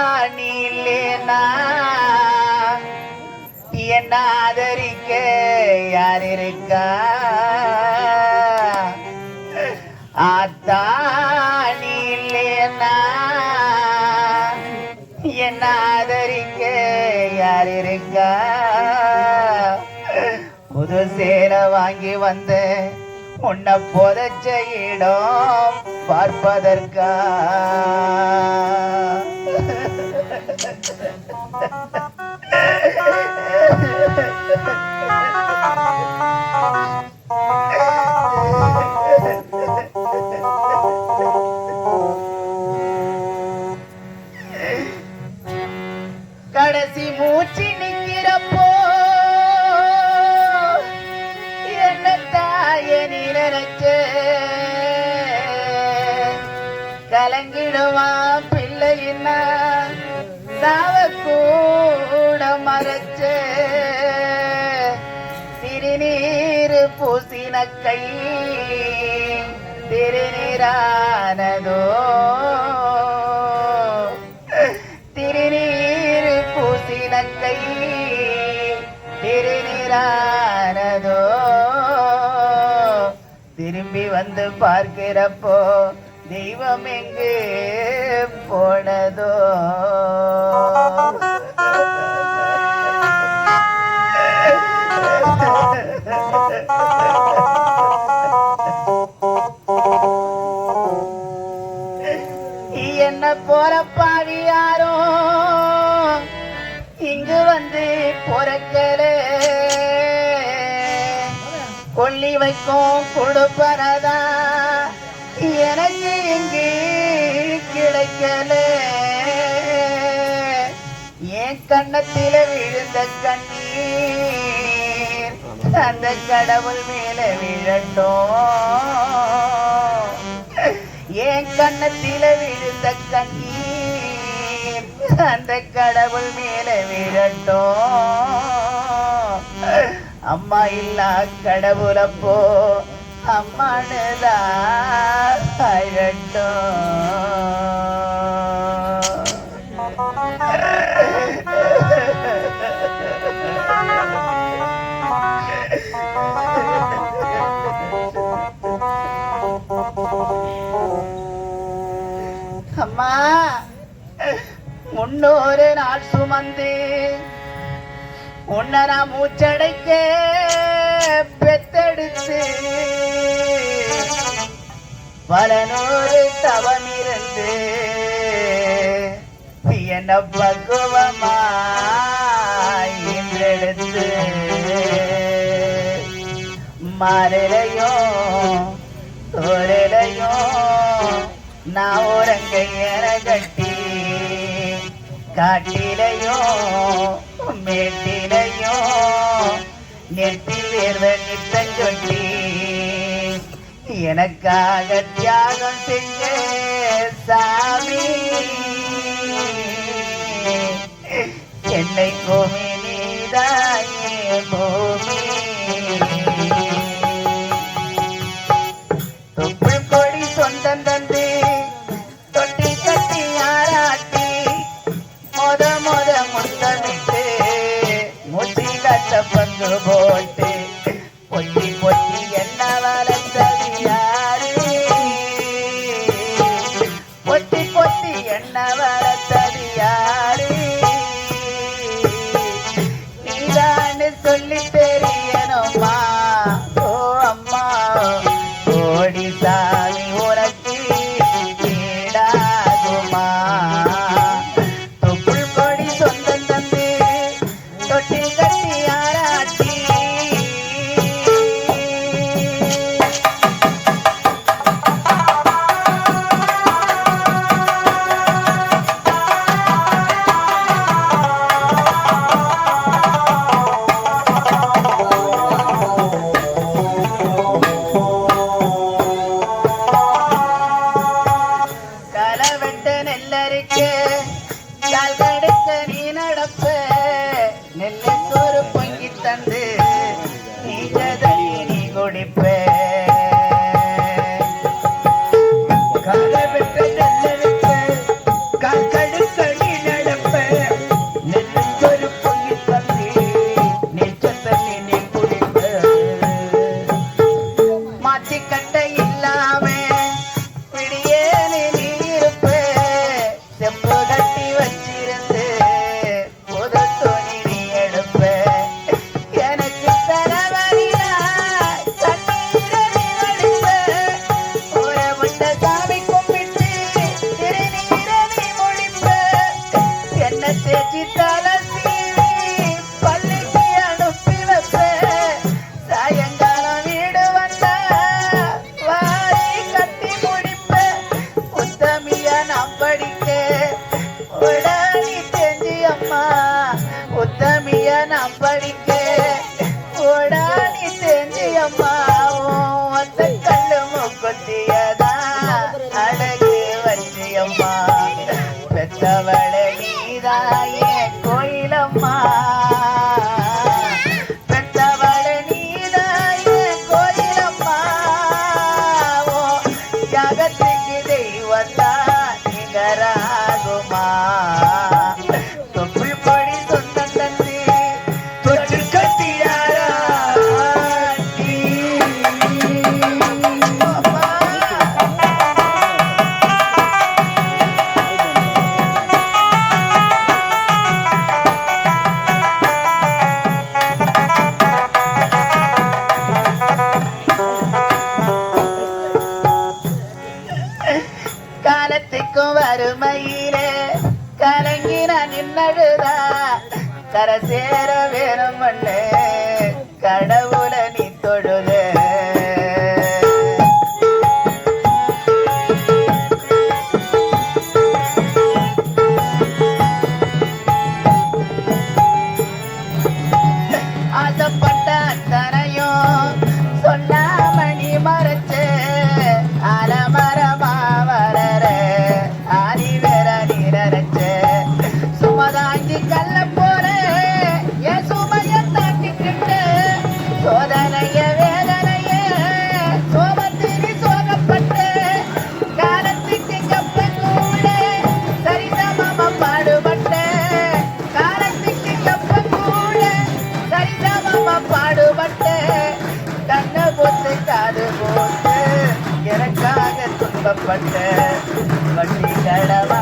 ஆத்தானிலேனா என்ன ஆதரிக்க யார் இருக்கா ஆத்தானிலேனா என்ன ஆதரிக்க யார் இருக்கா புது சேர வாங்கி வந்தேன். உன்னை புதைச்ச இடம் பார்ப்பதற்கா? கடைசி மூச்சினி கை திருநீரானதோ திருநீர் பூசினக்கை திருநீரானதோ திரும்பி வந்து பார்க்கிறப்போ தெய்வம் எங்கு போனதோ. பொறக்கல. கொல்லி வைக்கும் கொடுப்பறதா எனக்கு இங்கு கிடைக்கலே. என் கண்ணத்தில விழுந்த கண்ணீர் அந்த கடவுள் மேல விழட்டும். என் கண்ணத்தில விழுந்த கண்ணீர் அந்த கடவுள் மேல விழட்டும். அம்மா இல்லா கடவுளப்போ அம்மானுதான் அம்மா முன்னூறு நாள் சுமந்தேன். உன்னை நான் மூச்சடைக்க பெத்தெடுத்து. பல நூறு தவம் இருந்து என்ன பக்குவமா என்றெடுத்து காட்டிலையோ மேட்டிலையோ நெத்தி வேர்வ நித்தஞ்சொல்லி எனக்காக தியாகம் செஞ்ச சாமி. என்னை கோமி Nene. படிக்க ஓடாடி செஞ்சு அம்மாவும் அந்த கல்லு முக்கொத்தியதா? அழகு வச்சியம்மா பெத்தவளை நீதாயே. கருமையிலே கலங்கின நின்னழுதா. கரை சேர வேணும் கடவுள். பாடுபட்டு தன்னை போட்டு காது போட்டு எனக்காக துன்பப்பட்டு வண்டி கடவா